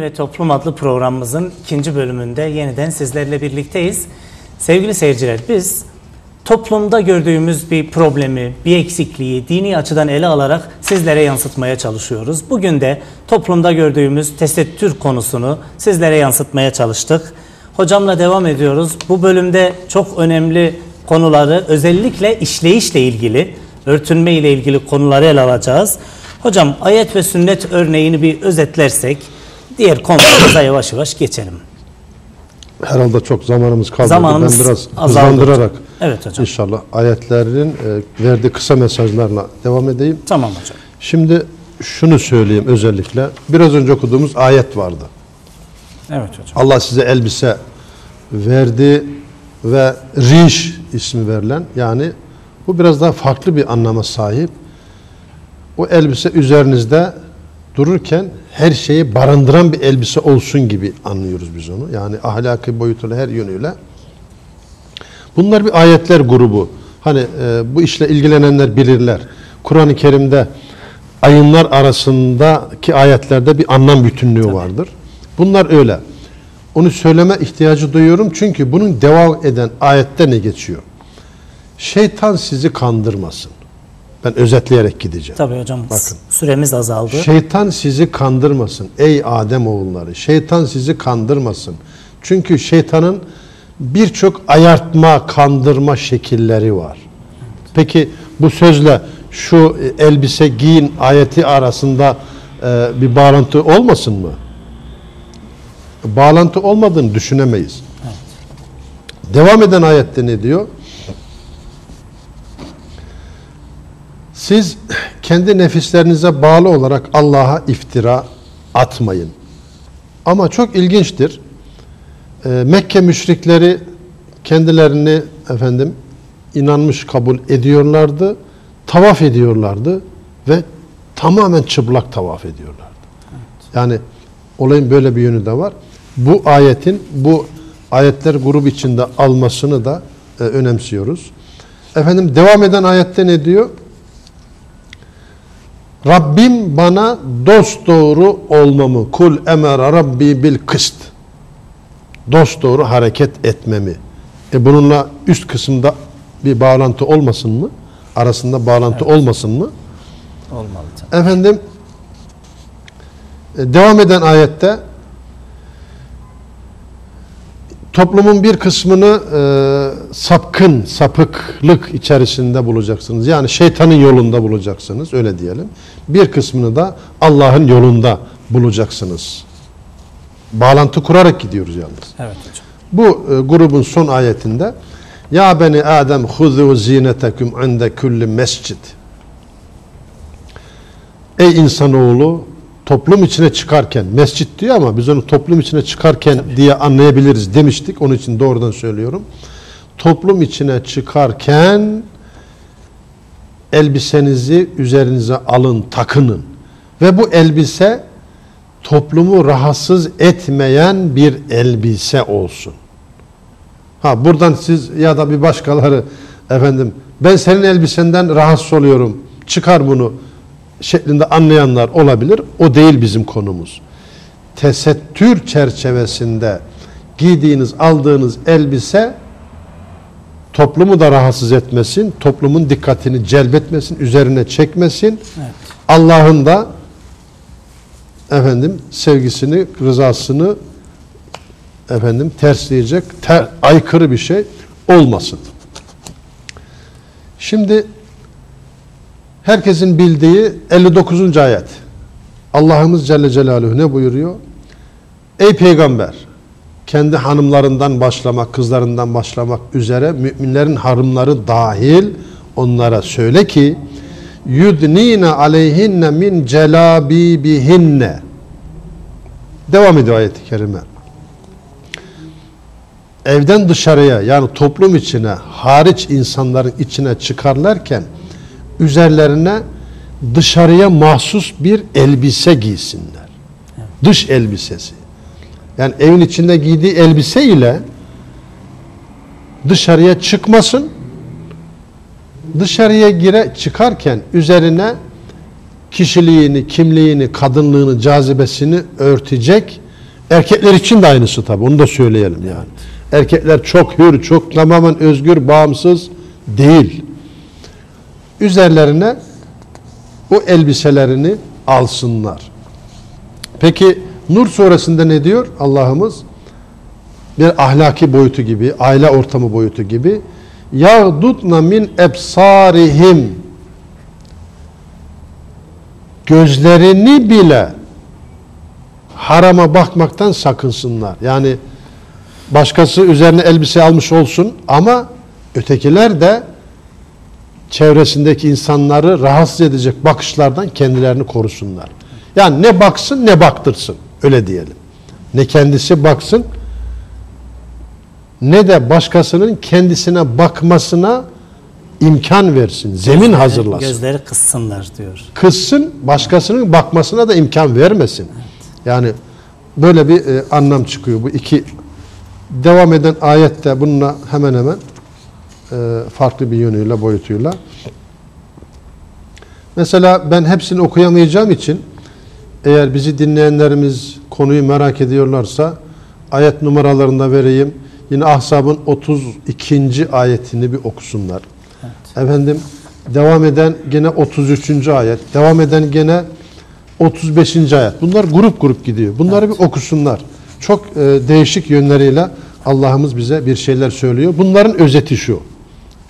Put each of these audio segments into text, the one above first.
Ve Toplum adlı programımızın ikinci bölümünde yeniden sizlerle birlikteyiz. Sevgili seyirciler biz toplumda gördüğümüz bir problemi, bir eksikliği dini açıdan ele alarak sizlere yansıtmaya çalışıyoruz. Bugün de toplumda gördüğümüz tesettür konusunu sizlere yansıtmaya çalıştık. Hocamla devam ediyoruz. Bu bölümde çok önemli konuları özellikle işleyişle ilgili, örtünme ile ilgili konuları ele alacağız. Hocam ayet ve sünnet örneğini bir özetlersek diğer konularımıza yavaş yavaş geçelim. Herhalde çok zamanımız kalmadı. Zamanımız ben biraz azaldı hızlandırarak. Evet hocam. inşallah ayetlerin e, verdiği kısa mesajlarla devam edeyim. Tamam hocam. Şimdi şunu söyleyeyim özellikle. Biraz önce okuduğumuz ayet vardı. Evet hocam. Allah size elbise verdi ve riş ismi verilen yani bu biraz daha farklı bir anlama sahip. O elbise üzerinizde dururken her şeyi barındıran bir elbise olsun gibi anlıyoruz biz onu. Yani ahlaki boyutuyla her yönüyle. Bunlar bir ayetler grubu. Hani e, bu işle ilgilenenler bilirler. Kur'an-ı Kerim'de ayınlar arasındaki ayetlerde bir anlam bütünlüğü vardır. Bunlar öyle. Onu söyleme ihtiyacı duyuyorum çünkü bunun devam eden ayette ne geçiyor? Şeytan sizi kandırmasın. Ben özetleyerek gideceğim. Tabii hocam Bakın. süremiz azaldı. Şeytan sizi kandırmasın ey Adem oğulları. Şeytan sizi kandırmasın. Çünkü şeytanın birçok ayartma, kandırma şekilleri var. Peki bu sözle şu elbise giyin ayeti arasında e, bir bağlantı olmasın mı? Bağlantı olmadığını düşünemeyiz. Devam eden ayette ne diyor? Siz kendi nefislerinize bağlı olarak Allah'a iftira atmayın. Ama çok ilginçtir. Ee, Mekke müşrikleri kendilerini efendim inanmış kabul ediyorlardı. Tavaf ediyorlardı ve tamamen çıplak tavaf ediyorlardı. Yani olayın böyle bir yönü de var. Bu ayetin bu ayetler grubu içinde almasını da e, önemsiyoruz. Efendim devam eden ayette ne diyor? Rabbim bana dost doğru olmamı, kul emera rabbi bil kıst. Dost doğru hareket etmemi. E bununla üst kısımda bir bağlantı olmasın mı? Arasında bağlantı olmasın mı? Olmalı tabii. Efendim e, devam eden ayette toplumun bir kısmını e, sapkın, sapıklık içerisinde bulacaksınız. Yani şeytanın yolunda bulacaksınız öyle diyelim. Bir kısmını da Allah'ın yolunda bulacaksınız. Bağlantı kurarak gidiyoruz yalnız. Evet hocam. Bu e, grubun son ayetinde Ya beni Adem huzu zinetekum inde kulli mescid Ey insanoğlu toplum içine çıkarken mescit diyor ama biz onu toplum içine çıkarken diye anlayabiliriz demiştik. Onun için doğrudan söylüyorum. Toplum içine çıkarken elbisenizi üzerinize alın, takının. Ve bu elbise toplumu rahatsız etmeyen bir elbise olsun. Ha buradan siz ya da bir başkaları efendim ben senin elbisenden rahatsız oluyorum. Çıkar bunu şeklinde anlayanlar olabilir. O değil bizim konumuz. Tesettür çerçevesinde giydiğiniz, aldığınız elbise toplumu da rahatsız etmesin, toplumun dikkatini celbetmesin, üzerine çekmesin. Evet. Allah'ın da efendim sevgisini, rızasını efendim tersleyecek, ter, aykırı bir şey olmasın. Şimdi herkesin bildiği 59. ayet. Allah'ımız Celle Celaluhu ne buyuruyor? Ey peygamber kendi hanımlarından başlamak, kızlarından başlamak üzere müminlerin hanımları dahil onlara söyle ki yudnine aleyhinne min celabibihinne devam ediyor ayet-i kerime evden dışarıya yani toplum içine hariç insanların içine çıkarlarken üzerlerine dışarıya mahsus bir elbise giysinler. Dış elbisesi. Yani evin içinde giydiği elbise ile dışarıya çıkmasın. Dışarıya gire çıkarken üzerine kişiliğini, kimliğini, kadınlığını, cazibesini örtecek. Erkekler için de aynısı tabii. Onu da söyleyelim yani. Erkekler çok hür, çok tamamen özgür, bağımsız değil. Üzerlerine o elbiselerini alsınlar. Peki Nur suresinde ne diyor Allah'ımız? Bir ahlaki boyutu gibi, aile ortamı boyutu gibi. Yağdudna min ebsarihim gözlerini bile harama bakmaktan sakınsınlar. Yani başkası üzerine elbise almış olsun ama ötekiler de çevresindeki insanları rahatsız edecek bakışlardan kendilerini korusunlar. Yani ne baksın ne baktırsın öyle diyelim. Ne kendisi baksın ne de başkasının kendisine bakmasına imkan versin, zemin hazırlasın. Gözleri kıssınlar diyor. Kızsın, başkasının bakmasına da imkan vermesin. Yani böyle bir e, anlam çıkıyor bu iki devam eden ayette bununla hemen hemen farklı bir yönüyle, boyutuyla. Mesela ben hepsini okuyamayacağım için eğer bizi dinleyenlerimiz konuyu merak ediyorlarsa ayet numaralarında vereyim. Yine Ahzab'ın 32. ayetini bir okusunlar. Evet. Efendim devam eden gene 33. ayet, devam eden gene 35. ayet. Bunlar grup grup gidiyor. Bunları evet. bir okusunlar. Çok e, değişik yönleriyle Allah'ımız bize bir şeyler söylüyor. Bunların özeti şu.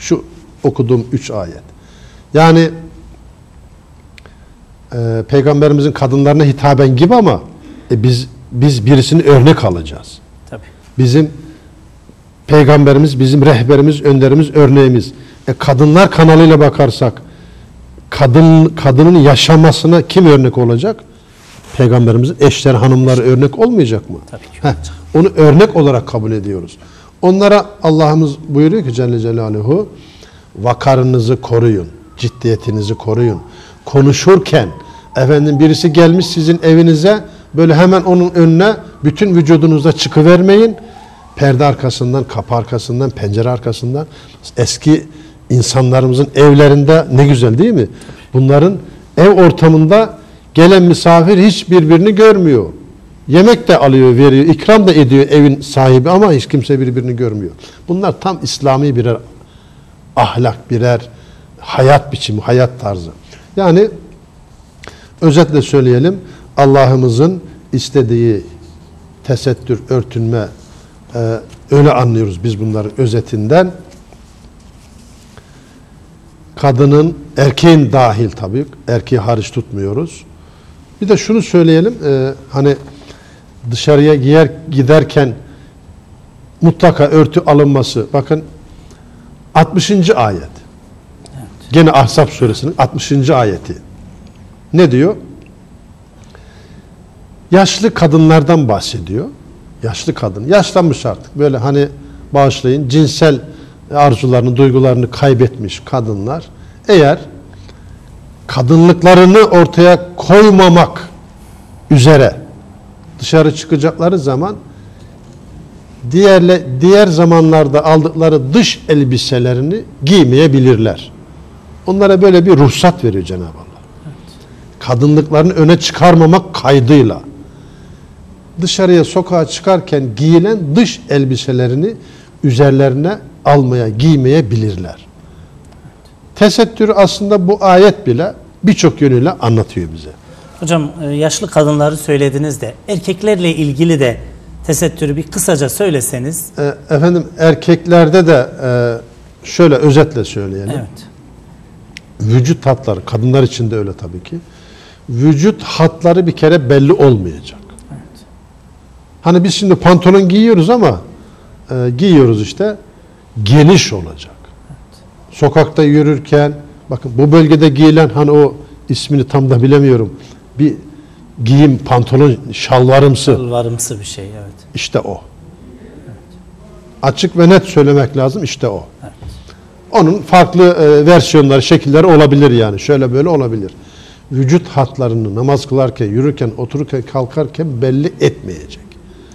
Şu okuduğum 3 ayet. Yani e, peygamberimizin kadınlarına hitaben gibi ama e, biz biz birisini örnek alacağız. Tabii. Bizim peygamberimiz, bizim rehberimiz, önderimiz, örneğimiz. E, kadınlar kanalıyla bakarsak kadın kadının yaşamasına kim örnek olacak? Peygamberimizin eşleri, hanımları örnek olmayacak mı? Tabii ki. Heh, onu örnek olarak kabul ediyoruz. Onlara Allah'ımız buyuruyor ki Celle Celaluhu vakarınızı koruyun, ciddiyetinizi koruyun. Konuşurken efendim birisi gelmiş sizin evinize böyle hemen onun önüne bütün vücudunuzda çıkıvermeyin. Perde arkasından, kapı arkasından, pencere arkasından eski insanlarımızın evlerinde ne güzel değil mi? Bunların ev ortamında gelen misafir hiç birbirini görmüyor. Yemek de alıyor, veriyor, ikram da ediyor evin sahibi ama hiç kimse birbirini görmüyor. Bunlar tam İslami birer ahlak, birer hayat biçimi, hayat tarzı. Yani özetle söyleyelim Allah'ımızın istediği tesettür, örtünme e, öyle anlıyoruz biz bunların özetinden. Kadının, erkeğin dahil tabii, erkeği hariç tutmuyoruz. Bir de şunu söyleyelim, e, hani dışarıya giyer giderken mutlaka örtü alınması. Bakın 60. ayet. Evet. Gene Ahzab suresinin 60. ayeti. Ne diyor? Yaşlı kadınlardan bahsediyor. Yaşlı kadın. Yaşlanmış artık. Böyle hani bağışlayın cinsel arzularını, duygularını kaybetmiş kadınlar eğer kadınlıklarını ortaya koymamak üzere dışarı çıkacakları zaman diğerle diğer zamanlarda aldıkları dış elbiselerini giymeyebilirler. Onlara böyle bir ruhsat veriyor Cenab-ı Allah. Evet. Kadınlıklarını öne çıkarmamak kaydıyla dışarıya sokağa çıkarken giyilen dış elbiselerini üzerlerine almaya, giymeye bilirler. Tesettürü aslında bu ayet bile birçok yönüyle anlatıyor bize. Hocam e, yaşlı kadınları söylediniz de erkeklerle ilgili de tesettürü bir kısaca söyleseniz. E, efendim erkeklerde de e, şöyle özetle söyleyelim. Evet. Vücut hatları, kadınlar için de öyle tabii ki. Vücut hatları bir kere belli olmayacak. Evet. Hani biz şimdi pantolon giyiyoruz ama e, giyiyoruz işte geniş olacak. Evet. Sokakta yürürken bakın bu bölgede giyilen hani o ismini tam da bilemiyorum bir giyim, pantolon, şalvarımsı. Şalvarımsı bir şey evet. İşte o. Evet. Açık ve net söylemek lazım işte o. Evet. Onun farklı e, versiyonları, şekilleri olabilir yani. Şöyle böyle olabilir. Vücut hatlarını namaz kılarken, yürürken, otururken, kalkarken belli etmeyecek.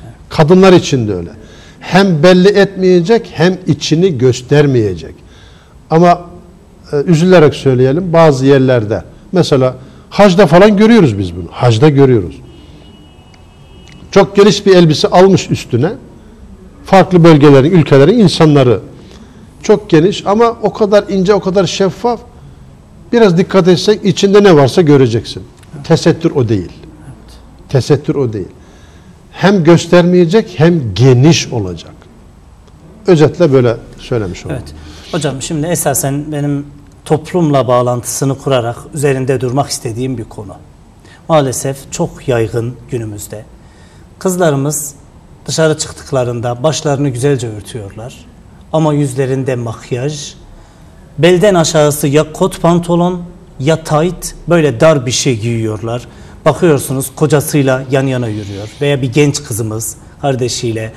Evet. Kadınlar için de öyle. Hem belli etmeyecek hem içini göstermeyecek. Ama e, üzülerek söyleyelim bazı yerlerde mesela Hacda falan görüyoruz biz bunu. Hacda görüyoruz. Çok geniş bir elbise almış üstüne. Farklı bölgelerin, ülkelerin insanları. Çok geniş ama o kadar ince, o kadar şeffaf. Biraz dikkat etsen içinde ne varsa göreceksin. Tesettür o değil. Tesettür o değil. Hem göstermeyecek hem geniş olacak. Özetle böyle söylemiş oldum. Evet. Hocam şimdi esasen benim toplumla bağlantısını kurarak üzerinde durmak istediğim bir konu. Maalesef çok yaygın günümüzde. Kızlarımız dışarı çıktıklarında başlarını güzelce örtüyorlar. Ama yüzlerinde makyaj, belden aşağısı ya kot pantolon ya tight böyle dar bir şey giyiyorlar. Bakıyorsunuz kocasıyla yan yana yürüyor veya bir genç kızımız kardeşiyle.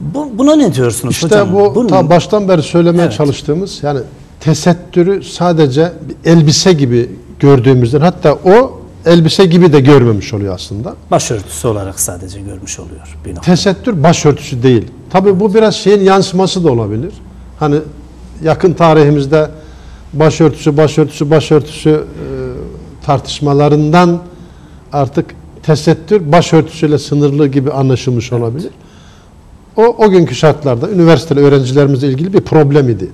Bu, buna ne diyorsunuz İşte hocam? bu Bunun- ta baştan beri söylemeye Evet. çalıştığımız yani tesettürü sadece elbise gibi gördüğümüzden hatta o elbise gibi de görmemiş oluyor aslında. başörtüsü olarak sadece görmüş oluyor bir nokta. Tesettür başörtüsü değil. Tabi bu biraz şeyin yansıması da olabilir. Hani yakın tarihimizde başörtüsü, başörtüsü, başörtüsü e, tartışmalarından artık tesettür başörtüsüyle sınırlı gibi anlaşılmış olabilir. O, o günkü şartlarda üniversiteli öğrencilerimizle ilgili bir problem idi.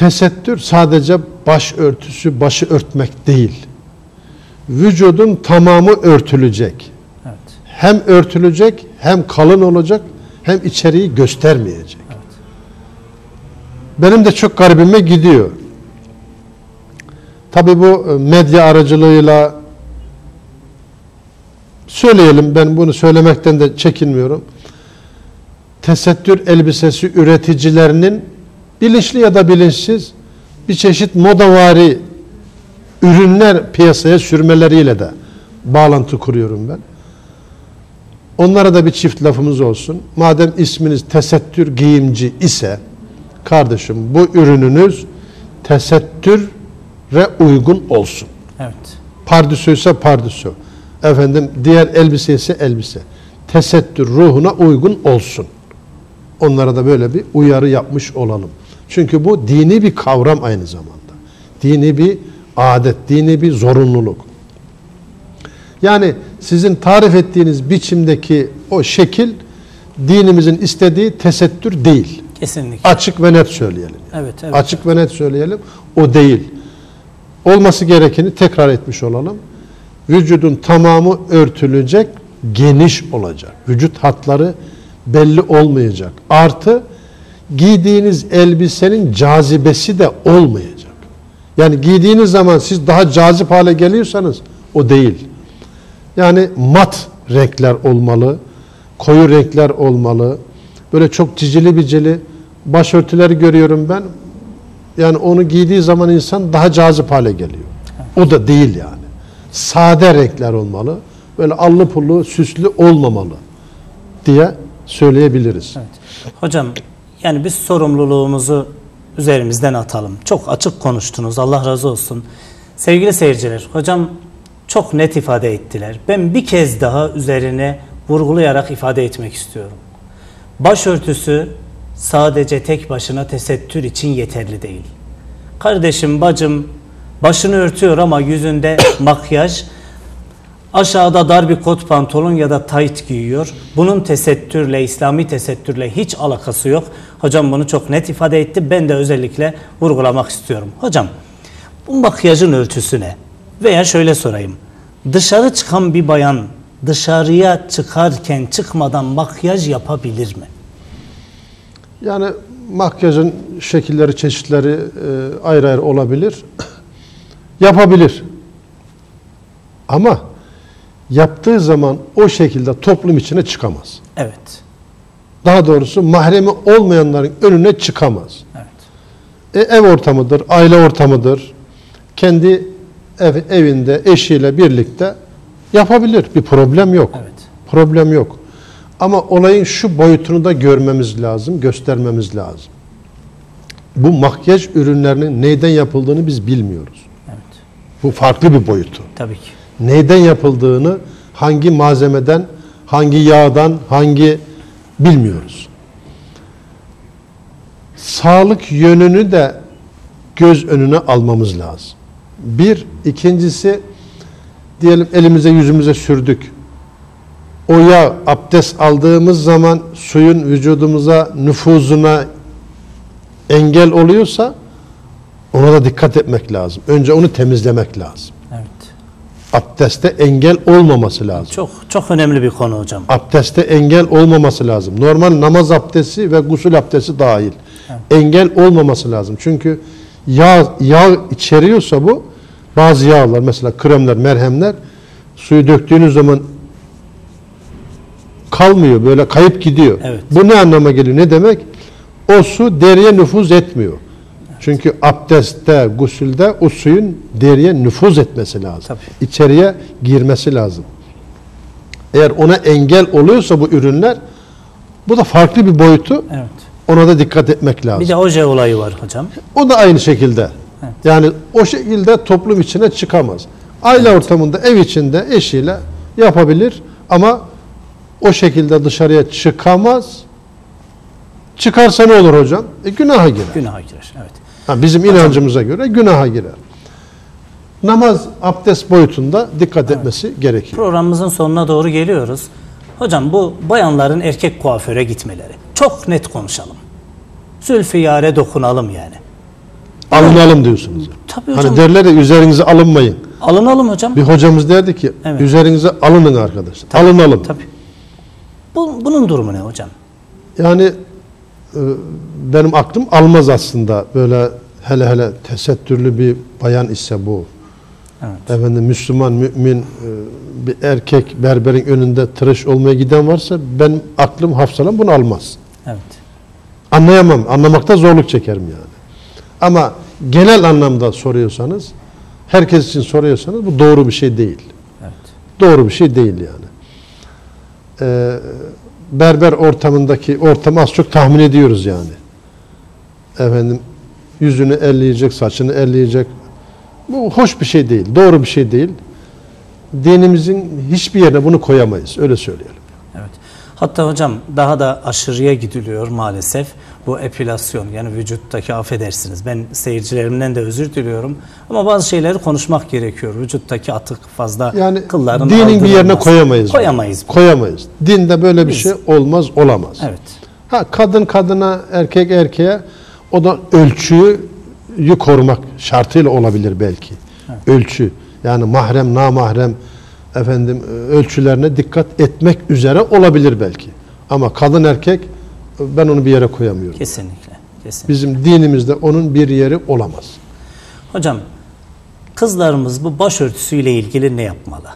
Tesettür sadece başörtüsü, başı örtmek değil. Vücudun tamamı örtülecek Evet. hem örtülecek hem kalın olacak hem içeriği göstermeyecek. Benim de çok garibime gidiyor. Tabi bu e, medya aracılığıyla söyleyelim ben bunu söylemekten de çekinmiyorum. Tesettür elbisesi üreticilerinin bilinçli ya da bilinçsiz bir çeşit modavari ürünler piyasaya sürmeleriyle de bağlantı kuruyorum ben. Onlara da bir çift lafımız olsun. Madem isminiz tesettür giyimci ise kardeşim bu ürününüz tesettüre uygun olsun. Evet. Pardüsü ise pardüsü. Efendim diğer elbise ise elbise. Tesettür ruhuna uygun olsun. Onlara da böyle bir uyarı yapmış olalım. Çünkü bu dini bir kavram aynı zamanda. Dini bir adet, dini bir zorunluluk. Yani sizin tarif ettiğiniz biçimdeki o şekil dinimizin istediği tesettür değil. Kesinlikle. Açık ve net söyleyelim. Evet, evet. Açık ve net söyleyelim. O değil. Olması gerekeni tekrar etmiş olalım. Vücudun tamamı örtülecek, geniş olacak. Vücut hatları belli olmayacak. Artı giydiğiniz elbisenin cazibesi de olmayacak. Yani giydiğiniz zaman siz daha cazip hale geliyorsanız o değil. Yani mat renkler olmalı, koyu renkler olmalı. Böyle çok cicili bicili başörtüleri görüyorum ben. Yani onu giydiği zaman insan daha cazip hale geliyor. O da değil yani. Sade renkler olmalı. Böyle allı pullu, süslü olmamalı diye söyleyebiliriz. Evet. Hocam yani biz sorumluluğumuzu üzerimizden atalım. Çok açık konuştunuz. Allah razı olsun. Sevgili seyirciler, hocam çok net ifade ettiler. Ben bir kez daha üzerine vurgulayarak ifade etmek istiyorum. Başörtüsü sadece tek başına tesettür için yeterli değil. Kardeşim, bacım başını örtüyor ama yüzünde makyaj, Aşağıda dar bir kot pantolon ya da tayt giyiyor. Bunun tesettürle, İslami tesettürle hiç alakası yok. Hocam bunu çok net ifade etti. Ben de özellikle vurgulamak istiyorum. Hocam bu makyajın ölçüsü ne? Veya şöyle sorayım. Dışarı çıkan bir bayan dışarıya çıkarken çıkmadan makyaj yapabilir mi? Yani makyajın şekilleri, çeşitleri e, ayrı ayrı olabilir. Yapabilir. Ama yaptığı zaman o şekilde toplum içine çıkamaz. Evet. Daha doğrusu mahremi olmayanların önüne çıkamaz. Evet. E, ev ortamıdır, aile ortamıdır. Kendi ev, evinde eşiyle birlikte yapabilir. Bir problem yok. Evet. Problem yok. Ama olayın şu boyutunu da görmemiz lazım, göstermemiz lazım. Bu makyaj ürünlerinin neyden yapıldığını biz bilmiyoruz. Evet. Bu farklı bir boyutu. Tabii ki. Neyden yapıldığını, hangi malzemeden, hangi yağdan, hangi bilmiyoruz. Sağlık yönünü de göz önüne almamız lazım. Bir, ikincisi diyelim elimize yüzümüze sürdük. O yağ abdest aldığımız zaman suyun vücudumuza nüfuzuna engel oluyorsa ona da dikkat etmek lazım. Önce onu temizlemek lazım. Evet. Abdeste engel olmaması lazım. Çok çok önemli bir konu hocam. Abdeste engel olmaması lazım. Normal namaz abdesti ve gusül abdesti dahil. Engel olmaması lazım. Çünkü yağ, yağ içeriyorsa bu bazı yağlar mesela kremler, merhemler suyu döktüğünüz zaman kalmıyor. Böyle kayıp gidiyor. Evet. Bu ne anlama geliyor? Ne demek? O su deriye nüfuz etmiyor. Çünkü abdestte, gusülde o suyun deriye nüfuz etmesi lazım. Tabii. İçeriye girmesi lazım. Eğer ona engel oluyorsa bu ürünler bu da farklı bir boyutu. Evet. Ona da dikkat etmek lazım. Bir de oje olayı var hocam. O da aynı şekilde. Yani o şekilde toplum içine çıkamaz. Aile ortamında, ev içinde eşiyle yapabilir ama o şekilde dışarıya çıkamaz. Çıkarsa ne olur hocam? E, günaha girer. Günaha girer. Evet. Ha, bizim inancımıza göre günaha girer. Namaz, abdest boyutunda dikkat etmesi gerekiyor. Programımızın sonuna doğru geliyoruz. Hocam bu bayanların erkek kuaföre gitmeleri. Çok net konuşalım. Zülfiyare dokunalım yani. Alınalım diyorsunuz. Tabii hocam. Hani derler ya üzerinize alınmayın. Alınalım hocam. Bir hocamız derdi ki Evet. üzerinize alının arkadaşlar. Alınalım. Tabii. Bu, bunun durumu ne hocam? Yani e, benim aklım almaz aslında böyle hele hele tesettürlü bir bayan ise bu. Evet. Efendim Müslüman, mümin e, bir erkek berberin önünde tıraş olmaya giden varsa benim aklım hafsalam bunu almaz. Evet. Anlayamam, anlamakta zorluk çekerim yani. Ama genel anlamda soruyorsanız, herkes için soruyorsanız bu doğru bir şey değil. Evet. Doğru bir şey değil yani. Ee, berber ortamındaki ortamı az çok tahmin ediyoruz yani. Efendim yüzünü elleyecek, saçını elleyecek. Bu hoş bir şey değil, doğru bir şey değil. Dinimizin hiçbir yerine bunu koyamayız, öyle söyleyelim. Evet. Hatta hocam daha da aşırıya gidiliyor maalesef. Bu epilasyon yani vücuttaki affedersiniz. Ben seyircilerimden de özür diliyorum. Ama bazı şeyleri konuşmak gerekiyor. Vücuttaki atık fazla Yani kılların dinin bir yerine aldırılması. koyamayız. bunu. Koyamayız. Koyamayız. Dinde böyle bir Biz- şey olmaz, olamaz. Evet. Ha kadın kadına, erkek erkeğe o da ölçüyü korumak şartıyla olabilir belki. Ölçü yani mahrem, namahrem efendim ölçülerine dikkat etmek üzere olabilir belki. Ama kadın erkek ben onu bir yere koyamıyorum. Kesinlikle. Kesinlikle. Bizim dinimizde onun bir yeri olamaz. Hocam kızlarımız bu başörtüsüyle ilgili ne yapmalı?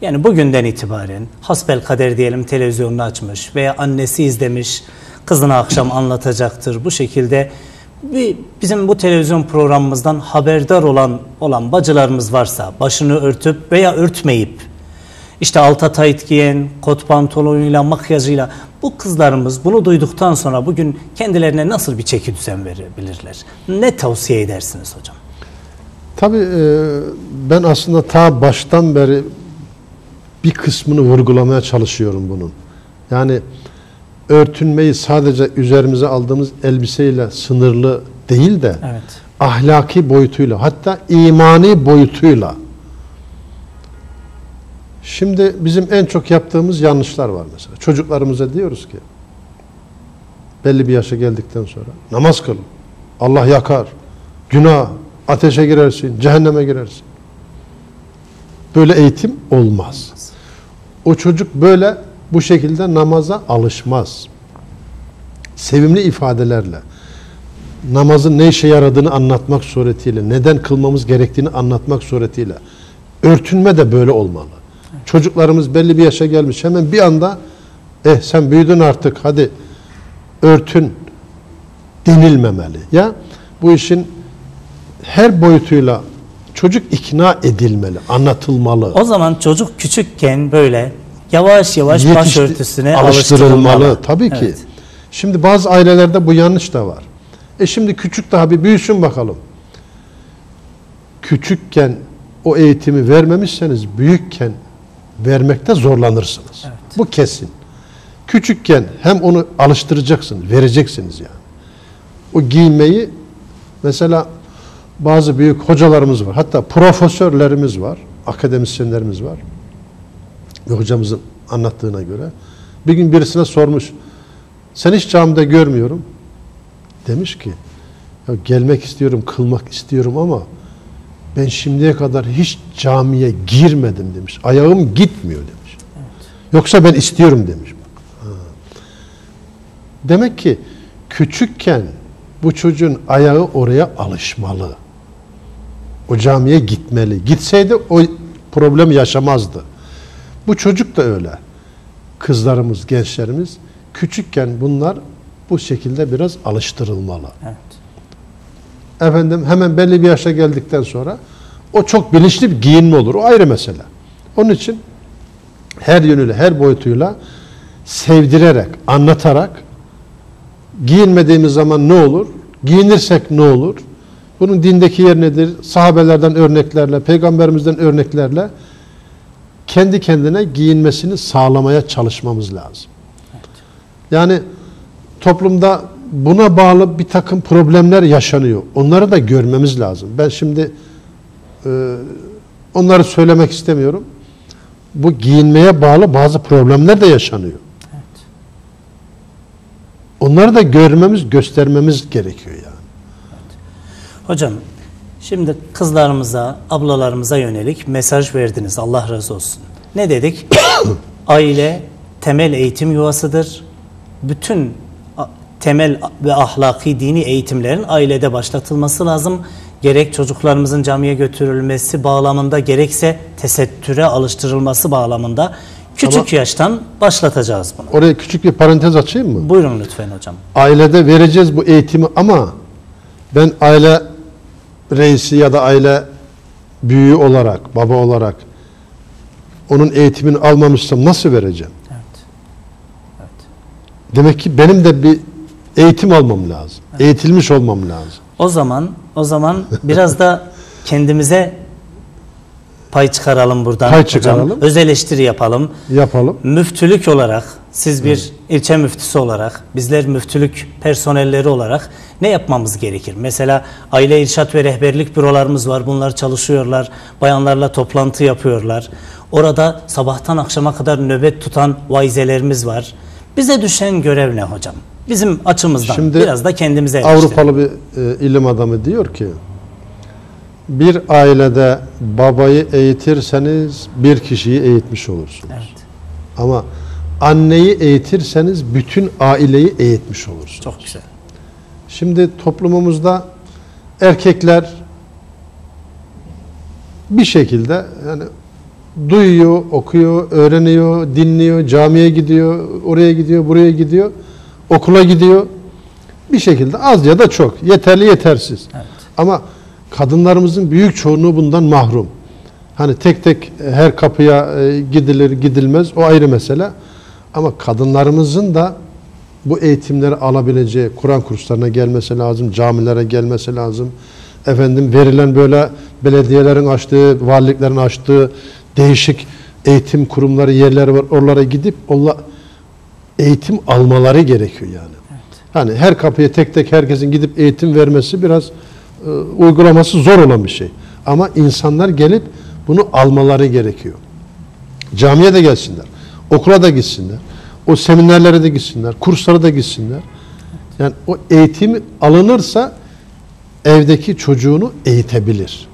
Yani bugünden itibaren hasbel kader diyelim televizyonunu açmış veya annesi izlemiş kızına akşam anlatacaktır. Bu şekilde bizim bu televizyon programımızdan haberdar olan olan bacılarımız varsa başını örtüp veya örtmeyip işte alta tayt giyen, kot pantolonuyla, makyajıyla bu kızlarımız bunu duyduktan sonra bugün kendilerine nasıl bir çeki düzen verebilirler? Ne tavsiye edersiniz hocam? Tabii e, ben aslında ta baştan beri bir kısmını vurgulamaya çalışıyorum bunun. Yani örtünmeyi sadece üzerimize aldığımız elbiseyle sınırlı değil de Evet. ahlaki boyutuyla hatta imani boyutuyla. Şimdi bizim en çok yaptığımız yanlışlar var mesela. Çocuklarımıza diyoruz ki belli bir yaşa geldikten sonra namaz kılın. Allah yakar. Günah, ateşe girersin, cehenneme girersin. Böyle eğitim olmaz. O çocuk böyle bu şekilde namaza alışmaz. Sevimli ifadelerle namazın ne işe yaradığını anlatmak suretiyle, neden kılmamız gerektiğini anlatmak suretiyle. Örtünme de böyle olmalı. Çocuklarımız belli bir yaşa gelmiş hemen bir anda eh sen büyüdün artık hadi örtün denilmemeli. Ya bu işin her boyutuyla çocuk ikna edilmeli, anlatılmalı. O zaman çocuk küçükken böyle yavaş yavaş Yetişti- başörtüsüne alıştırılmalı. alıştırılmalı. Tabii ki. Evet. Şimdi bazı ailelerde bu yanlış da var. E şimdi küçük daha bir büyüsün bakalım. Küçükken o eğitimi vermemişseniz büyükken vermekte zorlanırsınız. Bu kesin. Küçükken hem onu alıştıracaksınız, vereceksiniz yani. O giymeyi mesela bazı büyük hocalarımız var. Hatta profesörlerimiz var. Akademisyenlerimiz var. Ve hocamızın anlattığına göre. Bir gün birisine sormuş. Sen hiç camide görmüyorum. Demiş ki ya gelmek istiyorum, kılmak istiyorum ama ben şimdiye kadar hiç camiye girmedim demiş. Ayağım gitmiyor demiş. Yoksa ben istiyorum demiş. Ha. Demek ki küçükken bu çocuğun ayağı oraya alışmalı. O camiye gitmeli. Gitseydi o problem yaşamazdı. Bu çocuk da öyle. Kızlarımız, gençlerimiz küçükken bunlar bu şekilde biraz alıştırılmalı. Evet. Efendim hemen belli bir yaşa geldikten sonra o çok bilinçli bir giyinme olur. O ayrı mesele. Onun için her yönüyle, her boyutuyla sevdirerek, anlatarak giyinmediğimiz zaman ne olur? Giyinirsek ne olur? Bunun dindeki yer nedir? Sahabelerden örneklerle, peygamberimizden örneklerle kendi kendine giyinmesini sağlamaya çalışmamız lazım. Yani toplumda buna bağlı bir takım problemler yaşanıyor. Onları da görmemiz lazım. Ben şimdi e, onları söylemek istemiyorum. Bu giyinmeye bağlı bazı problemler de yaşanıyor. Onları da görmemiz, göstermemiz gerekiyor yani. Hocam şimdi kızlarımıza, ablalarımıza yönelik mesaj verdiniz. Allah razı olsun. Ne dedik? Aile temel eğitim yuvasıdır. Bütün temel ve ahlaki dini eğitimlerin ailede başlatılması lazım. Gerek çocuklarımızın camiye götürülmesi bağlamında gerekse tesettüre alıştırılması bağlamında küçük Ama- yaştan başlatacağız bunu. Oraya küçük bir parantez açayım mı? Buyurun lütfen hocam. Ailede vereceğiz bu eğitimi ama ben aile reisi ya da aile büyüğü olarak, baba olarak onun eğitimini almamışsam nasıl vereceğim? Evet. Demek ki benim de bir eğitim almam lazım. Eğitilmiş olmam lazım. O zaman o zaman biraz da kendimize pay çıkaralım buradan. Pay hocam. çıkaralım. Öz eleştiri yapalım. Yapalım. Müftülük olarak siz bir ilçe müftüsü olarak bizler müftülük personelleri olarak ne yapmamız gerekir? Mesela aile irşat ve rehberlik bürolarımız var. Bunlar çalışıyorlar. Bayanlarla toplantı yapıyorlar. Orada sabahtan akşama kadar nöbet tutan vaizelerimiz var. Bize düşen görev ne hocam? Bizim açımızdan Şimdi biraz da kendimize eleştirelim. Avrupalı bir e, ilim adamı diyor ki bir ailede babayı eğitirseniz bir kişiyi eğitmiş olursunuz. Evet. Ama anneyi eğitirseniz bütün aileyi eğitmiş olursunuz. Çok güzel. Şimdi toplumumuzda erkekler bir şekilde yani duyuyor, okuyor, öğreniyor, dinliyor, camiye gidiyor, oraya gidiyor, buraya gidiyor, okula gidiyor. Bir şekilde az ya da çok, yeterli yetersiz. Evet. Ama kadınlarımızın büyük çoğunluğu bundan mahrum. Hani tek tek her kapıya e, gidilir gidilmez o ayrı mesele. Ama kadınlarımızın da bu eğitimleri alabileceği Kur'an kurslarına gelmesi lazım, camilere gelmesi lazım. Efendim verilen böyle belediyelerin açtığı, valiliklerin açtığı değişik eğitim kurumları, yerleri var. Oralara gidip onla eğitim almaları gerekiyor yani. Yani her kapıya tek tek herkesin gidip eğitim vermesi biraz e, uygulaması zor olan bir şey. Ama insanlar gelip bunu almaları gerekiyor. Camiye de gelsinler. Okula da gitsinler. O seminerlere de gitsinler. Kurslara da gitsinler. Yani o eğitimi alınırsa evdeki çocuğunu eğitebilir.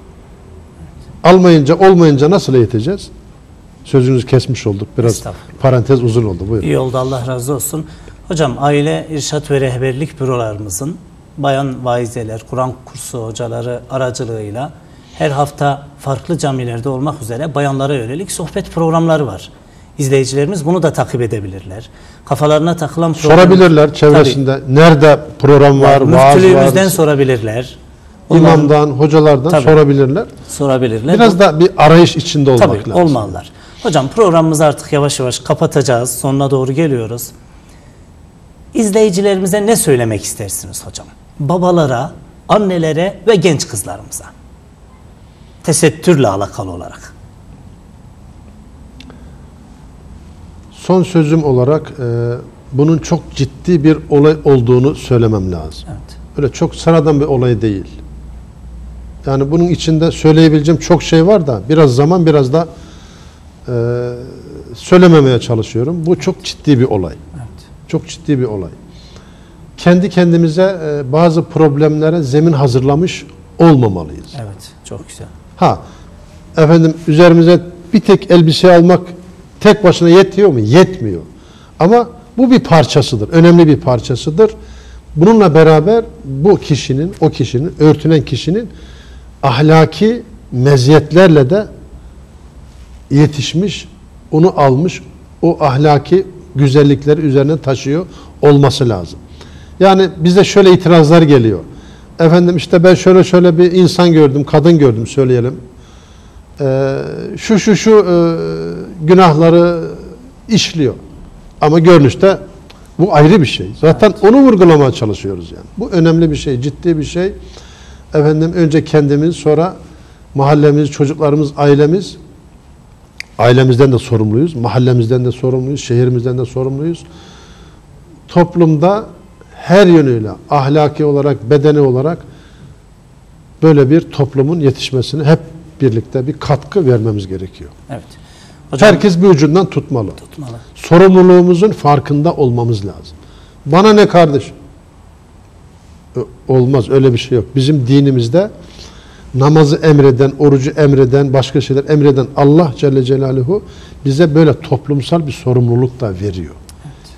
Almayınca olmayınca nasıl eğiteceğiz? Sözünüzü kesmiş olduk. Biraz parantez uzun oldu. Buyurun. İyi oldu Allah razı olsun. Hocam aile irşat ve rehberlik bürolarımızın bayan vaizeler, Kur'an kursu hocaları aracılığıyla her hafta farklı camilerde olmak üzere bayanlara yönelik sohbet programları var. İzleyicilerimiz bunu da takip edebilirler. Kafalarına takılan problem- Sorabilirler çevresinde. Nerede program var, Tabii, vaaz var, sorabilirler. Onların imamdan, hocalardan Tabii. sorabilirler. sorabilirler. Biraz da bir arayış içinde olmak Tabii lazım. olmalılar. Hocam programımızı artık yavaş yavaş kapatacağız. Sonuna doğru geliyoruz. İzleyicilerimize ne söylemek istersiniz hocam? Babalara, annelere ve genç kızlarımıza. Tesettürle alakalı olarak. Son sözüm olarak e, bunun çok ciddi bir olay olduğunu söylemem lazım. Evet. Öyle çok sıradan bir olay değil. Yani bunun içinde söyleyebileceğim çok şey var da biraz zaman biraz da e, söylememeye çalışıyorum. Bu çok ciddi bir olay. Evet. Çok ciddi bir olay. Kendi kendimize e, bazı problemlere zemin hazırlamış olmamalıyız. Evet. Çok güzel. Ha, efendim üzerimize bir tek elbise almak tek başına yetiyor mu? Yetmiyor. Ama bu bir parçasıdır. Önemli bir parçasıdır. Bununla beraber bu kişinin, o kişinin, örtünen kişinin ahlaki meziyetlerle de yetişmiş, onu almış, o ahlaki güzellikleri üzerine taşıyor olması lazım. Yani bize şöyle itirazlar geliyor. Efendim işte ben şöyle şöyle bir insan gördüm, kadın gördüm söyleyelim. Ee, şu şu şu e, günahları işliyor. Ama görünüşte bu ayrı bir şey. Zaten onu vurgulamaya çalışıyoruz yani. Bu önemli bir şey, ciddi bir şey. Efendim önce kendimiz, sonra mahallemiz, çocuklarımız, ailemiz ailemizden de sorumluyuz, mahallemizden de sorumluyuz, şehrimizden de sorumluyuz. Toplumda her yönüyle ahlaki olarak, bedeni olarak böyle bir toplumun yetişmesine hep birlikte bir katkı vermemiz gerekiyor. Evet. Hocam Herkes bir ucundan tutmalı. tutmalı. Sorumluluğumuzun farkında olmamız lazım. Bana ne kardeş? Olmaz öyle bir şey yok. Bizim dinimizde namazı emreden, orucu emreden, başka şeyler emreden Allah Celle Celaluhu bize böyle toplumsal bir sorumluluk da veriyor.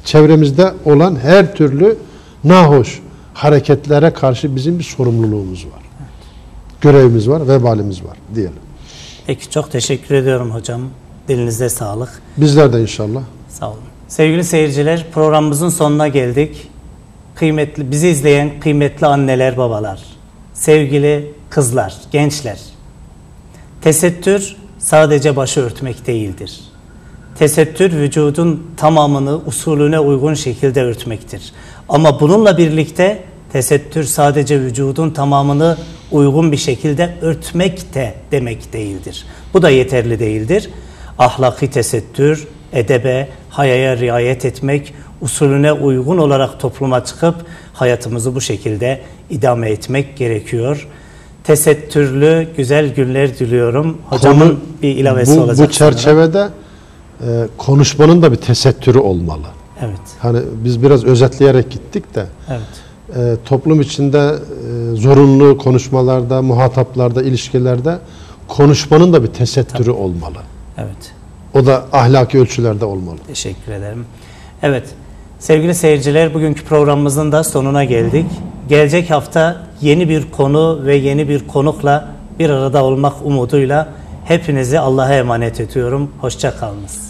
Çevremizde olan her türlü nahoş hareketlere karşı bizim bir sorumluluğumuz var. Görevimiz var, vebalimiz var diyelim. Peki çok teşekkür ediyorum hocam. Dilinize sağlık. Bizler de inşallah Sağ olun. Sevgili seyirciler programımızın sonuna geldik. Kıymetli bizi izleyen kıymetli anneler, babalar, sevgili kızlar, gençler. Tesettür sadece başı örtmek değildir. Tesettür vücudun tamamını usulüne uygun şekilde örtmektir. Ama bununla birlikte tesettür sadece vücudun tamamını uygun bir şekilde örtmek de demek değildir. Bu da yeterli değildir. Ahlaki tesettür, edebe, hayaya riayet etmek, usulüne uygun olarak topluma çıkıp hayatımızı bu şekilde idame etmek gerekiyor. Tesettürlü güzel günler diliyorum. Hocamın Konu- bir ilavesi bu, olacak. Bu çerçevede e, konuşmanın da bir tesettürü olmalı. Evet, Hani biz biraz özetleyerek gittik de evet, e, toplum içinde e, zorunlu konuşmalarda, muhataplarda, ilişkilerde konuşmanın da bir tesettürü olmalı. evet. O da ahlaki ölçülerde olmalı. Teşekkür ederim. Evet, sevgili seyirciler bugünkü programımızın da sonuna geldik. Gelecek hafta yeni bir konu ve yeni bir konukla bir arada olmak umuduyla hepinizi Allah'a emanet ediyorum. Hoşça kalınız.